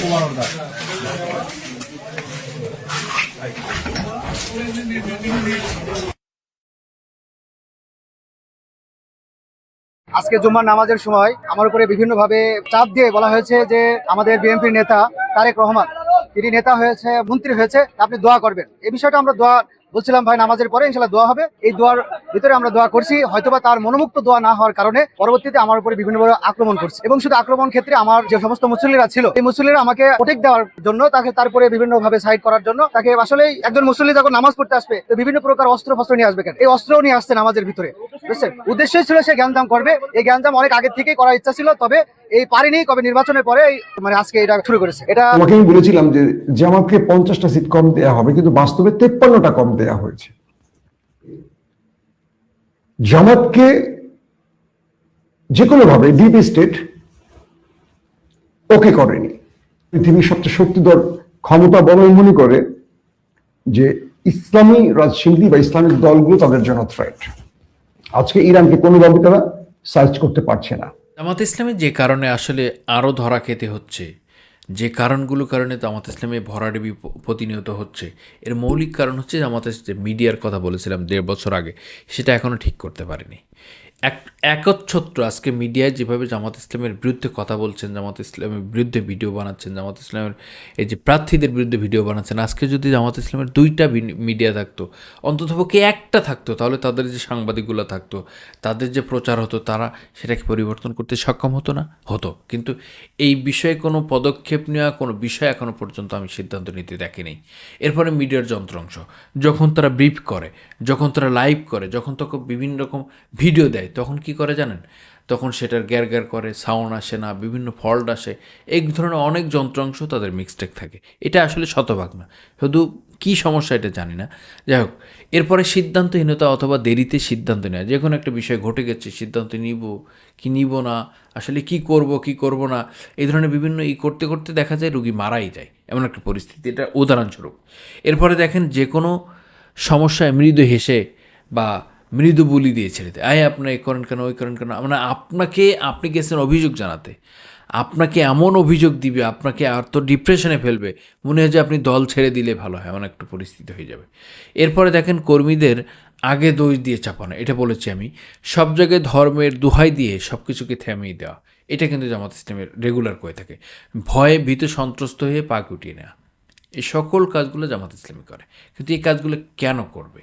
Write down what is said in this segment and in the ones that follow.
প্রমাণটা আজকে জুম্মার নামাজের সময় আমার উপরে বিভিন্নভাবে চাপ দিয়ে বলা হয়েছে যে আমাদের বিএনপির নেতা তারেক রহমান, তিনি নেতা হয়েছে, মন্ত্রী হয়েছে, আপনি দোয়া করবেন। এই বিষয়টা আমরা দোয়া বলছিলাম, ভাই, নামাজের পরে ইনশাল্লাহ দোয়া হবে। এই দোয়ার ভিতরে আমরা দোয়া করছি, হয়তোবা তার মনোমুক্ত দোয়া না হওয়ার কারণে পরবর্তীতে আমার উপরে বিভিন্নভাবে আক্রমণ করছে। এবং শুধু আক্রমণ ক্ষেত্রে আমার যে সমস্ত মুসল্লিরা ছিল, এই মুসল্লিরা আমাকে প্রোটেক্ট দেওয়ার জন্য, তাকে তারপরে বিভিন্নভাবে সাইড করার জন্য, তাকে আসলে একজন মুসল্লি যখন নামাজ পড়তে আসবে, তো বিভিন্ন প্রকার অস্ত্র ফস্ত্র নিয়ে আসবে কেন? এই অস্ত্রও নিয়ে আসছে নামাজের ভিতরে। বুঝছেন? উদ্দেশ্যই ছিল সে জ্ঞানদাম করবে। এই জ্ঞানদাম অনেক আগে থেকেই করার ইচ্ছা ছিল, তবে এই পারিনি কবে নির্বাচনের পরে মানে আজকে এটা শুরু করেছে। এটা আমি বলেছিলাম যে জামাতকে পঞ্চাশটা সিট কম দেওয়া হবে, কিন্তু বাস্তবে তেপ্পান্নটা কম দেয়া হয়েছে। জামাতকে যে কোনো ভাবে ডিপ স্টেট ওকে করেনি। পৃথিবীর সবচেয়ে শক্তিধর ক্ষমতা অবলম্বনই করে যে ইসলামী রাজশিল্পী বা ইসলামিক দলগুলো তাদের জন্য থ্রেট আজকে ইরানকে কোনোভাবে তারা সার্চ করতে পারছে না। জামাত ইসলামের যে কারণে আসলে আরও ধরা খেতে হচ্ছে যে কারণগুলো কারণে জামাত ইসলামে ভরাডুবি ডেবি প্রতিনিয়ত হচ্ছে। এর মৌলিক কারণ হচ্ছে জামাত যে মিডিয়ার কথা বলেছিলাম দেড় বছর আগে, সেটা এখনও ঠিক করতে পারেনি। এক, একচ্ছত্র আজকে মিডিয়ায় যেভাবে জামাত ইসলামের বিরুদ্ধে কথা বলছেন, জামাত ইসলামের বিরুদ্ধে ভিডিও বানাচ্ছেন, জামাত ইসলামের এই যে প্রার্থীদের বিরুদ্ধে ভিডিও বানাচ্ছেন, আজকে যদি জামাত ইসলামের দুইটা মিডিয়া থাকতো অন্ততপক্ষে একটা থাকতো, তাহলে তাদের যে সাংবাদিকগুলো থাকতো, তাদের যে প্রচার হতো, তারা সেটাকে পরিবর্তন করতে সক্ষম হতো না? হতো। কিন্তু এই বিষয়ে কোনো পদক্ষেপ নেওয়া, কোনো বিষয় এখনও পর্যন্ত আমি সিদ্ধান্ত নিতে দেখিনি। এরপরে মিডিয়ার যন্ত্রাংশ, যখন তারা ব্রিফ করে, যখন তারা লাইভ করে, যখন তখন বিভিন্ন রকম ভিডিও দেয় তখন কি করে জানেন? তখন সেটার গ্যার গ্যার করে সাউন্ড আসে না, বিভিন্ন ফল্ট আসে। এই ধরনের অনেক যন্ত্রাংশ তাদের মিক্সটেক থাকে। এটা আসলে শতভাগ না। শুধু কী সমস্যা এটা জানি না। যাই হোক, এরপরে সিদ্ধান্তহীনতা অথবা দেরিতে সিদ্ধান্ত নেওয়া। যে কোনো একটা বিষয় ঘটে গেছে, সিদ্ধান্ত নিব, কি নিব না, আসলে কি করব কি করব না, এই ধরনের বিভিন্ন ই করতে করতে দেখা যায় রুগী মারাই যায়। এমন একটা পরিস্থিতি। এটা উদাহরণস্বরূপ। এরপরে দেখেন যে কোনো সমস্যায় মৃদু হেসে বা মৃদু বুলি দিয়ে ছেড়ে দেয়। আয় আপনি এই করেন কেন, ওই করেন কেন? মানে আপনাকে, আপনি গেছেন অভিযোগ জানাতে। আপনাকে এমন অভিযোগ দিবে, আপনাকে আর তো ডিপ্রেশনে ফেলবে। মনে হয় যে আপনি দল ছেড়ে দিলে ভালো হয়, এমন একটা পরিস্থিতি হয়ে যাবে। এরপরে দেখেন কর্মীদের আগে দোষ দিয়ে চাপানো, এটা বলেছি আমি। সব জায়গায় ধর্মের দোহাই দিয়ে সব কিছুকে থামিয়ে দেওয়া, এটা কিন্তু জামাত ইসলামের রেগুলার করে থাকে। ভয়ে ভীত সন্ত্রস্ত হয়ে পা গুটিয়ে নেওয়া এই সকল কাজগুলো জামাত ইসলামী করে। কিন্তু এই কাজগুলো কেন করবে?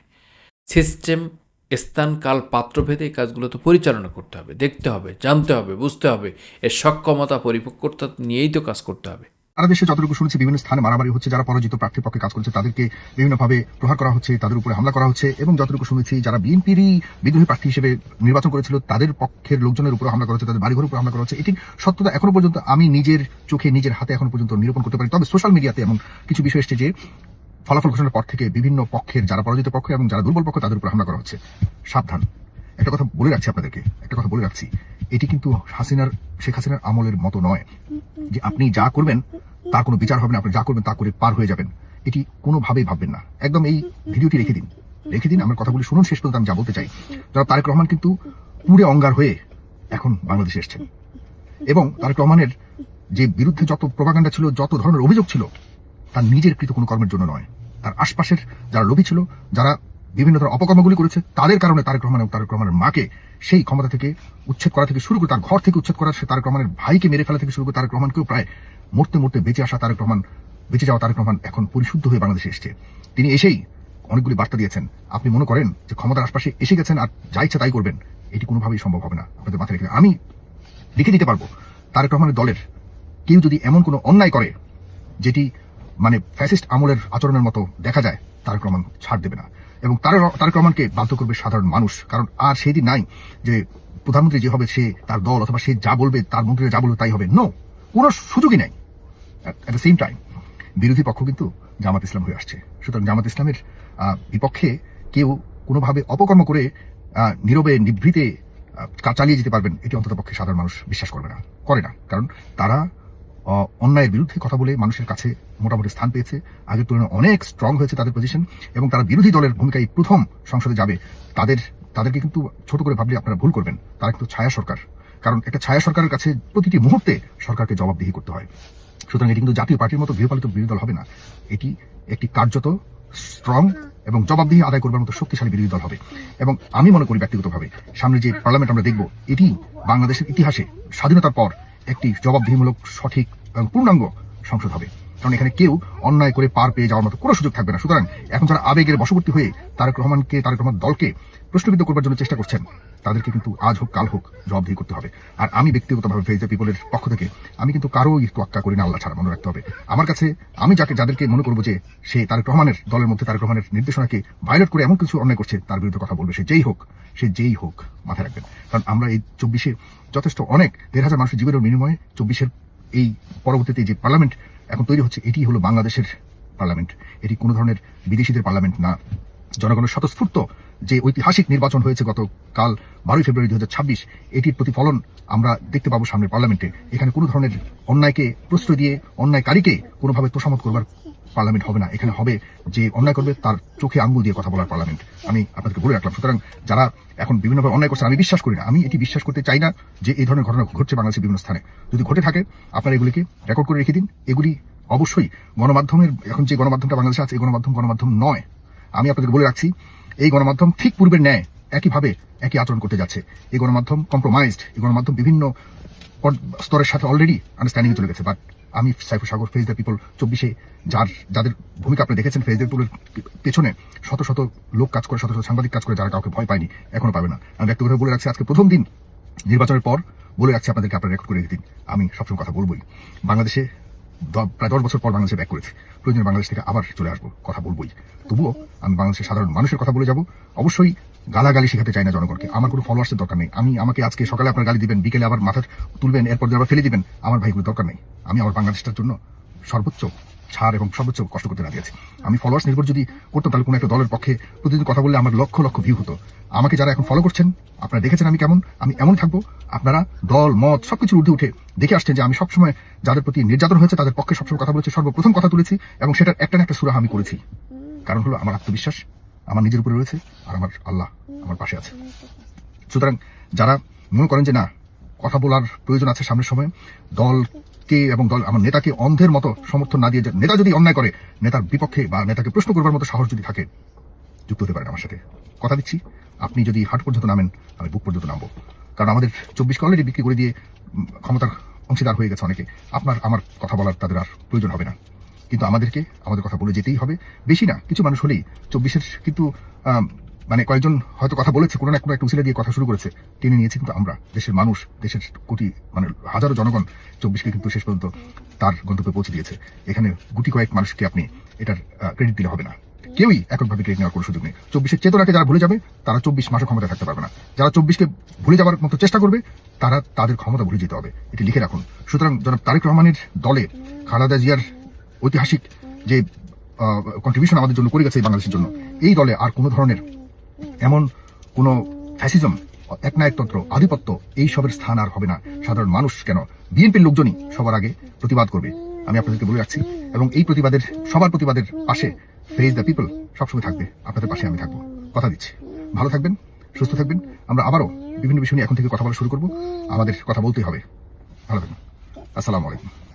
সিস্টেম স্থান, কাল, পাত্রভেদে এই কাজগুলো তো পরিচালনা করতে হবে, দেখতে হবে, জানতে হবে, বুঝতে হবে। এর সক্ষমতা পরিপক্কতা নিয়েই তো কাজ করতে হবে। সারা দেশে যতটুকু শুনেছি, বিভিন্ন স্থানে মারামারি হচ্ছে, যারা পরাজিত প্রার্থীর পক্ষে কাজ করছে, তাদেরকে বিভিন্নভাবে প্রহার করা হচ্ছে, তাদের উপরে হামলা করা হচ্ছে, এবং যতটুকু শুনেছি, যারা বিএনপিরই বিদ্রোহী প্রার্থী হিসেবে নির্বাচন করেছিল, তাদের পক্ষের লোকজনের উপর হামলা করা হচ্ছে, তাদের বাড়িঘরের উপর হামলা করা হচ্ছে। এটি সত্যতা এখনও পর্যন্ত আমি নিজের চোখে, নিজের হাতে এখনও পর্যন্ত নিরূপণ করতে পারি। তবে সোশ্যাল মিডিয়াতে এমন কিছু বিষয় এসেছে যে ফলাফল ঘোষণার পর থেকে বিভিন্ন পক্ষের যারা পরাজিত পক্ষ এবং যারা দুর্বল পক্ষ তাদের উপর হামলা করা হচ্ছে। সাবধান। একটা কথা বলে রাখছি আপনাদেরকে, একটা কথা বলে রাখছি। এটি কিন্তু হাসিনার, শেখ হাসিনার আমলের মতো নয় যে আপনি যা করবেন, তার কোনো বিচার হবে না, আপনি যা করবেন তা করে পার হয়ে যাবেন। এটি কোনোভাবেই ভাববেন না। একদম এই ভিডিওটি রেখে দিন। রেখে দিন, আমার কথাগুলি শুনুন, শেষ পর্যন্ত আমি যা বলতে চাই। যারা তারেক রহমান কিন্তু পুরে অঙ্গার হয়ে এখন বাংলাদেশে এসছেন। এবং তারেক রহমানের যে বিরুদ্ধে যত প্রভাকাণ্ডা ছিল, যত ধরনের অভিযোগ ছিল তার নিজের কৃত কোনো কর্মের জন্য নয়। তার আশপাশের যারা লোভী ছিল, যারা বিভিন্ন ধরনের অপকর্মগুলি করেছে, তাদের কারণে তারেক রহমান এবং তারেক রহমানের মাকে সেই ক্ষমতা থেকে উচ্ছেদ করা থেকে শুরু করে, তার ঘর থেকে উচ্ছেদ করা সে তারেক রহমানের ভাইকে মেরে ফেলা থেকে শুরু করে তারেক রহমানকেও প্রায় মরতে মরতে বেঁচে আসা তারেক রহমান, বেঁচে যাওয়া তারেক রহমান এখন পরিশুদ্ধ হয়ে বাংলাদেশে এসেছে। তিনি এসেই অনেকগুলি বার্তা দিয়েছেন। আপনি মনে করেন যে ক্ষমতার আশপাশে এসে গেছেন আর যা ইচ্ছা তাই করবেন। এটি কোনোভাবেই সম্ভব হবে না। আপনাদের মাথায় রেখে আমি লিখে দিতে পারব, তারেক রহমানের দলের কেউ যদি এমন কোনো অন্যায় করে, যেটি মানে ফ্যাসিস্ট আমলের আচরণের মতো দেখা যায়, তারেক রহমান ছাড় দেবে না। এবং তারেক তারেক রহমানকে বাধ্য করবে সাধারণ মানুষ, কারণ আর সেই দিন নাই যে প্রধানমন্ত্রী যে হবে, সে তার দল অথবা সে যা বলবে, তার মন্ত্রীরা যা বলবে, তাই হবে। নো কোনো সুযোগই নাই। অ্যাট দ্য সেম টাইম বিরোধী পক্ষ কিন্তু জামাত ইসলাম হয়ে আসছে। সুতরাং জামাত ইসলামের বিপক্ষে কেউ কোনোভাবে অপকর্ম করে নীরবে, নিভৃতে চালিয়ে যেতে পারবেন, এটি অন্তত পক্ষে সাধারণ মানুষ বিশ্বাস করবে না, করে না। কারণ তারা অন্যায়ের বিরুদ্ধে কথা বলে মানুষের কাছে মোটামুটি স্থান পেয়েছে। আগের তুলনায় অনেক স্ট্রং হয়েছে তাদের পজিশন এবং তারা বিরোধী দলের ভূমিকায় প্রথম সংসদে যাবে। তাদের, তাদেরকে কিন্তু ছোট করে ভাবলে আপনারা ভুল করবেন। তারা কিন্তু ছায়া সরকার। কারণ একটা ছায়া সরকারের কাছে প্রতিটি মুহূর্তে সরকারকে জবাবদিহি করতে হয়। সুতরাং এটি কিন্তু জাতীয় পার্টির মতো গৃহপালিত বিরোধী দল হবে না। এটি একটি কার্যত স্ট্রং এবং জবাবদিহি আদায় করবার মতো শক্তিশালী বিরোধী দল হবে। এবং আমি মনে করি ব্যক্তিগতভাবে, সামনে যে পার্লামেন্ট আমরা দেখব, এটি বাংলাদেশের ইতিহাসে স্বাধীনতার পর একটি জবাবদিহিমূলক, সঠিক এবং পূর্ণাঙ্গ সংসদ হবে। কারণ এখানে কেউ অন্যায় করে পার পেয়ে যাওয়ার মতো কোনো সুযোগ থাকবে না। সুতরাং এখন যারা আবেগের বশবর্তী হয়ে তারেক রহমানকে, তারেক রহমান দলকে প্রশ্নবিদ্ধ করবার জন্য চেষ্টা করছেন তাদেরকে কিন্তু আজ হোক, কাল হোক জবাবদিহি করতে হবে। আর আমি ব্যক্তিগতভাবে ফেজ দ্য পিপলের পক্ষ থেকে আমি কিন্তু কারও তোয়াক্কা করি না, আল্লাহ ছাড়া মনে রাখতে হবে। আমার কাছে আমি যাকে, যাদেরকে মনে করব যে সে তারেক রহমানের দলের মধ্যে তারেক রহমানের নির্দেশনাকে ভায়োলেট করে এমন কিছু অন্যায় করছে, তার বিরুদ্ধে কথা বলবে সে। যেই হোক, সে যেই হোক, মাথায় রাখবেন। কারণ আমরা এই চব্বিশে যথেষ্ট অনেক, দেড় হাজার মানুষের জীবনের বিনিময়ে চব্বিশের এই পরবর্তীতে যে পার্লামেন্ট এখন তৈরি হচ্ছে, এটি হলো বাংলাদেশের পার্লামেন্ট এটি কোনো ধরনের বিদেশিদের পার্লামেন্ট না। জনগণের স্বতঃস্ফূর্ত যে ঐতিহাসিক নির্বাচন হয়েছে গত কাল বারোই ফেব্রুয়ারি দু হাজার ছাব্বিশ, এটির প্রতিফলন আমরা দেখতে পাবো সামনের পার্লামেন্টে। এখানে কোনো ধরনের অন্যায়কে প্রশ্রয় দিয়ে অন্যায়কারীকে কোনোভাবে তোষামত করবার পার্লামেন্ট হবে না। এখানে হবে যে অন্যায় করবে, তার চোখে আঙ্গুল দিয়ে কথা বলার পার্লামেন্ট। আমি আপনাদেরকে বলে রাখলাম, সুতরাং যারা এখন বিভিন্নভাবে অন্যায় করছে আমি বিশ্বাস করি না। আমি এটি বিশ্বাস করতে চাই না যে এই ধরনের ঘটনা ঘটছে বাংলাদেশের বিভিন্ন স্থানে। যদি ঘটে থাকে, আপনারা এগুলিকে রেকর্ড করে রেখে দিন। এগুলি অবশ্যই গণমাধ্যমের, এখন যে গণমাধ্যমটা বাংলাদেশে আছে, এই গণমাধ্যম গণমাধ্যম নয়। আমি আপনাদের বলে রাখছি, এই গণমাধ্যম ঠিক পূর্বের ন্যায় একইভাবে একই আচরণ করতে যাচ্ছে। এই গণমাধ্যম কম্প্রোমাইজড এই গণমাধ্যম বিভিন্ন স্তরের সাথে অলরেডি আন্ডারস্ট্যান্ডিং চলে গেছে। বাট আমি Saiful Sagar face the people চব্বিশে, যার যাদের ভূমিকা আপনি দেখেছেন ফেজ দ্য পিপলের পেছনে, শত শত লোক কাজ করে, শত শত সাংবাদিক কাজ করে, যারা কাউকে ভয় পায়নি, এখনও পাবে না। আমি ব্যক্তিগতভাবে বলে রাখছি, আজকে প্রথম দিন নির্বাচনের পর বলে রাখছি, আপনাদেরকে আপনারা রেকর্ড করে দিন। আমি সবসময় কথা বলবোই। বাংলাদেশে প্রায় দশ বছর পর বাংলাদেশে ব্যাক করেছি। প্রয়োজনে বাংলাদেশ থেকে আবার চলে আসব, কথা বলবোই। তবুও আমি বাংলাদেশের সাধারণ মানুষের কথা বলে যাব। অবশ্যই গালাগালি শেখাতে চাই না জনগণকে। আমার কোনো ফলোয়ার্সের দরকার নেই। আমি আমাকে আজকে সকালে আপনার গালি দিবেন, বিকেলে আবার মাথার তুলবেন, এরপর আবার ফেলে দিবেন, আমার ভাইগুলো দরকার নেই। আমি আমার বাংলাদেশটার জন্য সর্বোচ্চ ছাড় এবং সর্বোচ্চ কষ্ট করতে রাজি আছি আমি ফলোয়ার্স নির্ভর যদি করতাম, তাহলে কোনো একটা দলের পক্ষে প্রতিদিন কথা বললে আমার লক্ষ লক্ষ ভিউ হতো। আমাকে যারা এখন ফলো করছেন, আপনারা দেখেছেন আমি কেমন? আমি এমন থাকব, আপনারা দল, মত সবকিছুর ঊর্ধ্বে উঠে দেখে আসছেন যে আমি সবসময় যাদের প্রতি নির্যাতন হয়েছে, তাদের পক্ষে সবসময় কথা বলেছি, সর্বপ্রথম কথা তুলেছি এবং সেটার একটা না একটা সুরাহ আমি করেছি। কারণ হলো আমার আত্মবিশ্বাস আমার নিজের উপরে রয়েছে আর আমার আল্লাহ আমার পাশে আছে। সুতরাং যারা মনে করেন যে না, কথা বলার প্রয়োজন আছে সামনের সময় দলকে এবং দল, আমার নেতাকে অন্ধের মতো সমর্থন না দিয়ে নেতা যদি অন্যায় করে, নেতার বিপক্ষে বা নেতাকে প্রশ্ন করবার মতো সাহস যদি থাকে, যুক্ত হতে পারেন আমার সাথে। কথা দিচ্ছি, আপনি যদি হাট পর্যন্ত নামেন, আমি বুক পর্যন্ত নামবো। কারণ আমাদের চব্বিশকে অলরেডি বিক্রি করে দিয়ে ক্ষমতার অংশীদার হয়ে গেছে অনেকে। আপনার, আমার কথা বলার তাদের আর প্রয়োজন হবে না। কিন্তু আমাদেরকে, আমাদের কথা বলে যেতেই হবে। বেশি না, কিছু মানুষ হলেই চব্বিশের কিন্তু মানে কয়েকজন হয়তো কথা বলেছে, কোনো না কোনো একটা উচিলা দিয়ে কথা শুরু করেছে। টেনে নিয়েছে কিন্তু আমরা, দেশের মানুষ, দেশের কোটি মানে হাজারো জনগণ, চব্বিশকে কিন্তু শেষ পর্যন্ত তার গন্তব্যে পৌঁছে দিয়েছে। এখানে গুটি কয়েক মানুষকে আপনি এটার ক্রেডিট দিলে হবে না। কেউই এককভাবে ক্রেডিট নেওয়ার কোনো সুযোগ নেই। চব্বিশের চেতনাকে যারা ভুলে যাবে, তারা চব্বিশ মাসে ক্ষমতা থাকতে পারবে না। যারা চব্বিশকে ভুলে যাওয়ার মতো চেষ্টা করবে, তারা তাদের ক্ষমতা ভুলে যেতে হবে। এটি লিখে রাখুন। সুতরাং জনাব তারেক রহমানের দলে খালাদা জিয়ার ঐতিহাসিক যে কন্ট্রিবিউশন আমাদের জন্য করে গেছে এই বাংলাদেশের জন্য, এই দলে আর কোনো ধরনের এমন কোনো ফ্যাসিজম, একনায়কতন্ত্র, আধিপত্য এই সবের স্থান আর হবে না। সাধারণ মানুষ কেন? বিএনপির লোকজনই সবার আগে প্রতিবাদ করবে। আমি আপনাদেরকে বলে রাখছি, এবং এই প্রতিবাদের, সবার প্রতিবাদের পাশে ফেস দ্য পিপল সবসময় থাকবে। আপনাদের পাশে আমি থাকব। কথা দিচ্ছি। ভালো থাকবেন, সুস্থ থাকবেন। আমরা আবারও বিভিন্ন বিষয় নিয়ে এখন থেকে কথা বলা শুরু করব। আমাদের কথা বলতেই হবে। ভালো থাকবেন। আসসালামু আলাইকুম।